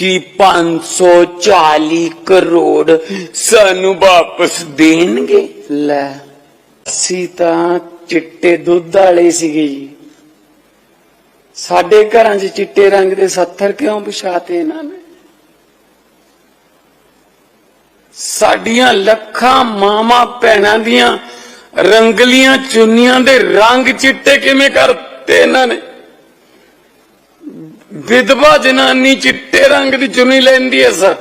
ਕਿ 540 ਕਰੋੜ ਸਾਨੂੰ ਵਾਪਸ ਦੇਣਗੇ? ਲੈ, ਅਸੀਂ ਤਾਂ ਚਿੱਟੇ ਦੁੱਧ ਵਾਲੇ ਸੀਗੇ ਜੀ। ਸਾਡੇ ਘਰਾਂ 'ਚ ਚਿੱਟੇ ਰੰਗ ਦੇ 70 ਕਿਉਂ ਵਿਛਾਤੇ ਇਹਨਾਂ ਨੇ? ਸਾਡੀਆਂ ਲੱਖਾਂ ਮਾਮਾ ਭੈਣਾਂ ਦੀਆਂ ਰੰਗਲੀਆਂ ਚੁੰਨੀਆਂ ਦੇ ਰੰਗ ਚਿੱਟੇ ਕਿਵੇਂ ਕਰਤੇ ਇਹਨਾਂ ਨੇ? ਵਿਧਵਾ ਜਨਾਨੀ ਚਿੱਟੇ ਰੰਗ ਦੀ ਚੁੰਨੀ ਲੈਂਦੀ ਹੈ, ਸਰ।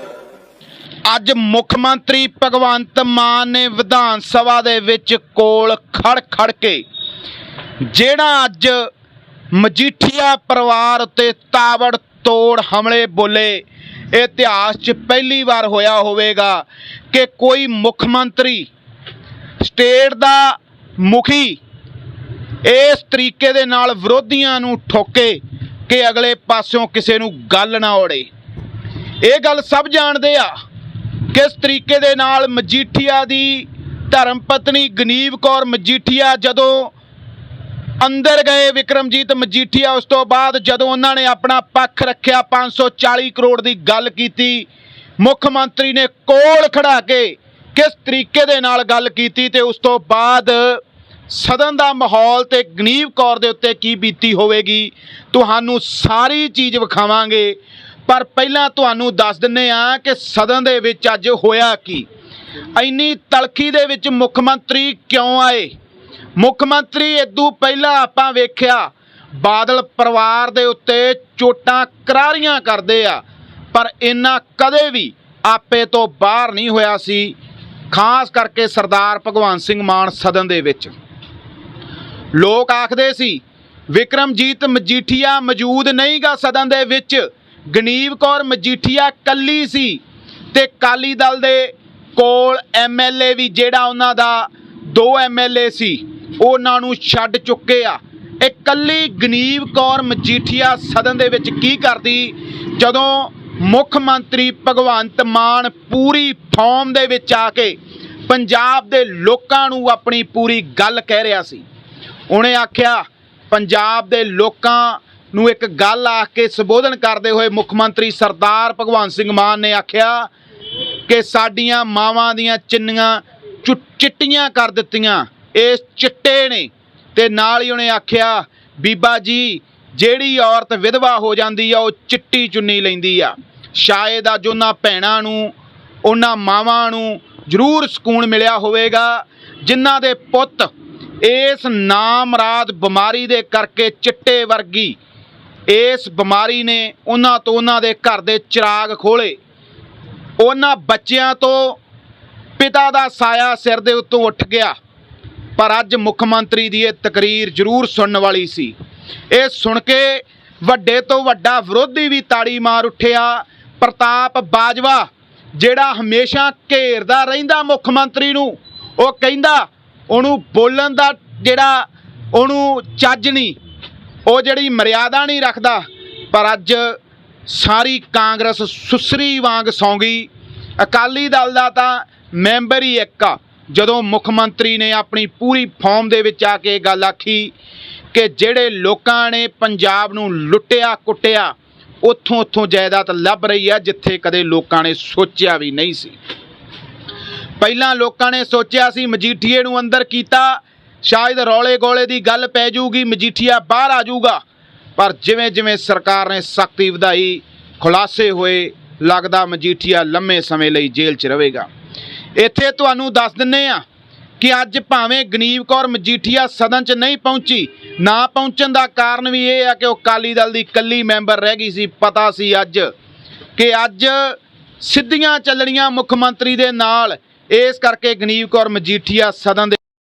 ਅੱਜ ਮੁੱਖ ਮੰਤਰੀ ਭਗਵੰਤ ਮਾਨ ਨੇ ਵਿਧਾਨ ਸਭਾ ਦੇ ਵਿੱਚ ਕੋਲ ਖੜ ਖੜ ਕੇ ਜਿਹੜਾ ਅੱਜ ਮਜੀਠੀਆ ਪਰਿਵਾਰ ਉੱਤੇ ਤਾਵੜ ਤੋੜ ਹਮਲੇ ਬੋਲੇ, ਇਤਿਹਾਸ 'ਚ ਪਹਿਲੀ ਵਾਰ ਹੋਇਆ ਹੋਵੇਗਾ ਕਿ ਕੋਈ ਮੁੱਖ ਮੰਤਰੀ ਸਟੇਟ ਦਾ ਮੁਖੀ ਇਸ ਤਰੀਕੇ ਦੇ ਨਾਲ ਵਿਰੋਧੀਆਂ ਨੂੰ ਠੋਕੇ ਕਿ ਅਗਲੇ ਪਾਸਿਓਂ ਕਿਸੇ ਨੂੰ ਗੱਲ ਨਾ ਓੜੇ ਇਹ ਗੱਲ ਸਭ ਜਾਣਦੇ ਆ ਕਿਸ ਤਰੀਕੇ ਦੇ ਨਾਲ ਮਜੀਠੀਆ ਦੀ ਧਰਮ ਪਤਨੀ ਗਨੀਵ ਕੌਰ ਮਜੀਠੀਆ ਜਦੋਂ ਅੰਦਰ ਗਏ ਵਿਕਰਮਜੀਤ ਮਜੀਠੀਆ, ਉਸ ਤੋਂ ਬਾਅਦ ਜਦੋਂ ਉਹਨਾਂ ਨੇ ਆਪਣਾ ਪੱਖ ਰੱਖਿਆ 540 ਕਰੋੜ ਦੀ ਗੱਲ ਕੀਤੀ, ਮੁੱਖ ਮੰਤਰੀ ਨੇ ਕੋਲ ਖੜਾ ਕੇ ਕਿਸ ਤਰੀਕੇ ਦੇ ਨਾਲ ਗੱਲ ਕੀਤੀ ਤੇ ਉਸ ਤੋਂ ਬਾਅਦ ਸਦਨ ਦਾ ਮਾਹੌਲ ਤੇ ਗਨੀਵ ਕੌਰ ਦੇ ਉੱਤੇ ਕੀ ਬੀਤੀ ਹੋਵੇਗੀ, ਤੁਹਾਨੂੰ ਸਾਰੀ ਚੀਜ਼ ਵਿਖਾਵਾਂਗੇ, ਪਰ ਪਹਿਲਾਂ ਤੁਹਾਨੂੰ ਦੱਸ ਦਿੰਨੇ ਆ ਕਿ ਸਦਨ ਦੇ ਵਿੱਚ ਅੱਜ ਹੋਇਆ ਕੀ। ਇੰਨੀ ਤਲਖੀ ਦੇ ਵਿੱਚ ਮੁੱਖ ਮੰਤਰੀ ਕਿਉਂ ਆਏ? ਮੁੱਖ ਮੰਤਰੀ ਇਦੋਂ ਪਹਿਲਾਂ ਆਪਾਂ ਵੇਖਿਆ, ਬਾਦਲ ਪਰਿਵਾਰ ਦੇ ਉੱਤੇ ਚੋਟਾਂ ਕਰਾਰੀਆਂ ਕਰਦੇ ਆ, ਪਰ ਇਹਨਾਂ ਕਦੇ ਵੀ ਆਪੇ ਤੋਂ ਬਾਹਰ ਨਹੀਂ ਹੋਇਆ ਸੀ, ਖਾਸ ਕਰਕੇ ਸਰਦਾਰ ਭਗਵਾਨ ਸਿੰਘ ਮਾਨ ਸਦਨ ਦੇ ਵਿੱਚ। ਲੋਕ ਆਖਦੇ ਸੀ, ਵਿਕਰਮਜੀਤ ਮਜੀਠੀਆ ਮੌਜੂਦ ਨਹੀਂਗਾ ਸਦਨ ਦੇ ਵਿੱਚ। ਗਨੀਵ ਕੌਰ ਮਜੀਠੀਆ ਕੱਲੀ ਸੀ ਤੇ ਕਾਲੀ ਦਲ ਦੇ ਕੋਲ ਐਮਐਲਏ ਵੀ ਜਿਹੜਾ ਉਹਨਾਂ ਦਾ ਦੋ ਐਮਐਲਏ ਸੀ, ਉਹਨਾਂ ਨੂੰ ਛੱਡ ਚੁੱਕੇ ਆ। ਇਹ ਕੱਲੀ ਗਨੀਵ ਕੌਰ ਮਜੀਠੀਆ ਸਦਨ ਦੇ ਵਿੱਚ ਕੀ ਕਰਦੀ? ਜਦੋਂ ਮੁੱਖ ਮੰਤਰੀ ਭਗਵੰਤ ਮਾਨ ਪੂਰੀ ਫਾਰਮ ਦੇ ਵਿੱਚ ਆ ਕੇ ਪੰਜਾਬ ਦੇ ਲੋਕਾਂ ਨੂੰ ਆਪਣੀ ਪੂਰੀ ਗੱਲ ਕਹਿ ਰਿਹਾ ਸੀ ਉਹਨੇ ਆਖਿਆ, ਪੰਜਾਬ ਦੇ ਲੋਕਾਂ ਨੂੰ ਇੱਕ ਗੱਲ ਆਖ ਕੇ ਸੰਬੋਧਨ ਕਰਦੇ ਹੋਏ ਮੁੱਖ ਮੰਤਰੀ ਸਰਦਾਰ ਭਗਵੰਤ ਸਿੰਘ ਮਾਨ ਨੇ ਆਖਿਆ ਕਿ ਸਾਡੀਆਂ ਮਾਵਾਂ ਦੀਆਂ ਚਿੰਨੀਆਂ ਚੁ- ਚਿੱਟੀਆਂ ਕਰ ਦਿੱਤੀਆਂ। ਇਸ ਚਿੱਟੇ ਨੇ। ਤੇ ਨਾਲ ਹੀ ਉਹਨੇ ਆਖਿਆ, ਬੀਬਾ ਜੀ, ਜਿਹੜੀ ਔਰਤ ਵਿਧਵਾ ਹੋ ਜਾਂਦੀ ਆ, ਉਹ ਚਿੱਟੀ ਚੁੰਨੀ ਲੈਂਦੀ ਆ। ਸ਼ਾਇਦ ਅੱਜ ਉਹਨਾਂ ਭੈਣਾਂ ਨੂੰ, ਉਹਨਾਂ ਮਾਵਾਂ ਨੂੰ ਜ਼ਰੂਰ ਸਕੂਨ ਮਿਲਿਆ ਹੋਵੇਗਾ, ਜਿਨ੍ਹਾਂ ਦੇ ਪੁੱਤ ਇਸ ਨਾਮਰਾਦ ਬਿਮਾਰੀ ਦੇ ਕਰਕੇ ਚਿੱਟੇ ਵਰਗੀ ਇਸ ਬਿਮਾਰੀ ਨੇ ਉਹਨਾਂ ਤੋਂ ਉਹਨਾਂ ਦੇ ਘਰ ਦੇ ਚਿਰਾਗ ਖੋਲੇ। ਉਹਨਾਂ ਬੱਚਿਆਂ ਤੋਂ ਪਿਤਾ ਦਾ ਸਾਇਆ ਸਿਰ ਦੇ ਉੱਤੋਂ ਉੱਠ ਗਿਆ। ਪਰ ਅੱਜ ਮੁੱਖ ਮੰਤਰੀ ਦੀ ਇਹ ਤਕਰੀਰ ਜ਼ਰੂਰ ਸੁਣਨ ਵਾਲੀ ਸੀ। ਇਹ ਸੁਣ ਕੇ ਵੱਡੇ ਤੋਂ ਵੱਡਾ ਵਿਰੋਧੀ ਵੀ ਤਾੜੀ ਮਾਰ ਉੱਠਿਆ। ਪ੍ਰਤਾਪ ਬਾਜਵਾ, ਜਿਹੜਾ ਹਮੇਸ਼ਾ ਘੇਰਦਾ ਰਹਿੰਦਾ ਮੁੱਖ ਮੰਤਰੀ ਨੂੰ, ਉਹ ਕਹਿੰਦਾ ਉਹਨੂੰ ਬੋਲਣ ਦਾ ਜਿਹੜਾ ਉਹਨੂੰ ਚੱਜ ਨਹੀਂ, ਉਹ ਜਿਹੜੀ ਮਰਿਆਦਾ ਨਹੀਂ ਰੱਖਦਾ। ਪਰ ਅੱਜ ਸਾਰੀ ਕਾਂਗਰਸ ਸੁਸਰੀ ਵਾਂਗ ਸੌਂ ਗਈ। ਅਕਾਲੀ ਦਲ ਦਾ ਤਾਂ ਮੈਂਬਰ ਹੀ ਇੱਕ ਆ। ਜਦੋਂ ਮੁੱਖ ਮੰਤਰੀ ਨੇ ਆਪਣੀ ਪੂਰੀ ਫਾਰਮ ਦੇ ਵਿੱਚ ਆ ਕੇ ਇਹ ਗੱਲ ਆਖੀ ਕਿ ਜਿਹੜੇ ਲੋਕਾਂ ਨੇ ਪੰਜਾਬ ਨੂੰ ਲੁੱਟਿਆ, ਕੁੱਟਿਆ ਉੱਥੋਂ ਉੱਥੋਂ ਜਾਇਦਾਦ ਲੱਭ ਰਹੀ ਆ, ਜਿੱਥੇ ਕਦੇ ਲੋਕਾਂ ਨੇ ਸੋਚਿਆ ਵੀ ਨਹੀਂ ਸੀ। ਪਹਿਲਾਂ ਲੋਕਾਂ ਨੇ ਸੋਚਿਆ ਸੀ ਮਜੀਠੀਏ ਨੂੰ ਅੰਦਰ ਕੀਤਾ, ਸ਼ਾਇਦ ਰੌਲੇ ਗੋਲੇ ਦੀ ਗੱਲ ਪੈ ਜਾਊਗੀ, ਮਜੀਠੀਆ ਬਾਹਰ ਆ ਜਾਊਗਾ। ਪਰ ਜਿਵੇਂ ਜਿਵੇਂ ਸਰਕਾਰ ਨੇ ਸਖਤੀ ਵਧਾਈ, ਖੁਲਾਸੇ ਹੋਏ, ਲੱਗਦਾ ਮਜੀਠੀਆ ਲੰਮੇ ਸਮੇਂ ਲਈ ਜੇਲ੍ਹ 'ਚ ਰਹੇਗਾ। ਇੱਥੇ ਤੁਹਾਨੂੰ ਦੱਸ ਦਿੰਨੇ ਆ ਕਿ ਅੱਜ ਭਾਵੇਂ ਗਨੀਵ ਕੌਰ ਮਜੀਠੀਆ ਸਦਨ 'ਚ ਨਹੀਂ ਪਹੁੰਚੀ, ਨਾ ਪਹੁੰਚਣ ਦਾ ਕਾਰਨ ਵੀ ਇਹ ਆ ਕਿ ਉਹ ਅਕਾਲੀ ਦਲ ਦੀ ਇਕੱਲੀ ਮੈਂਬਰ ਰਹਿ ਗਈ ਸੀ। ਪਤਾ ਸੀ ਅੱਜ ਕਿ ਅੱਜ ਸਿੱਧੀਆਂ ਚੱਲਣੀਆਂ ਮੁੱਖ ਮੰਤਰੀ ਦੇ ਨਾਲ ਇਸ ਕਰਕੇ ਗਨੀਵ ਕੌਰ ਮਜੀਠੀਆ ਸਦਨ ਦੇ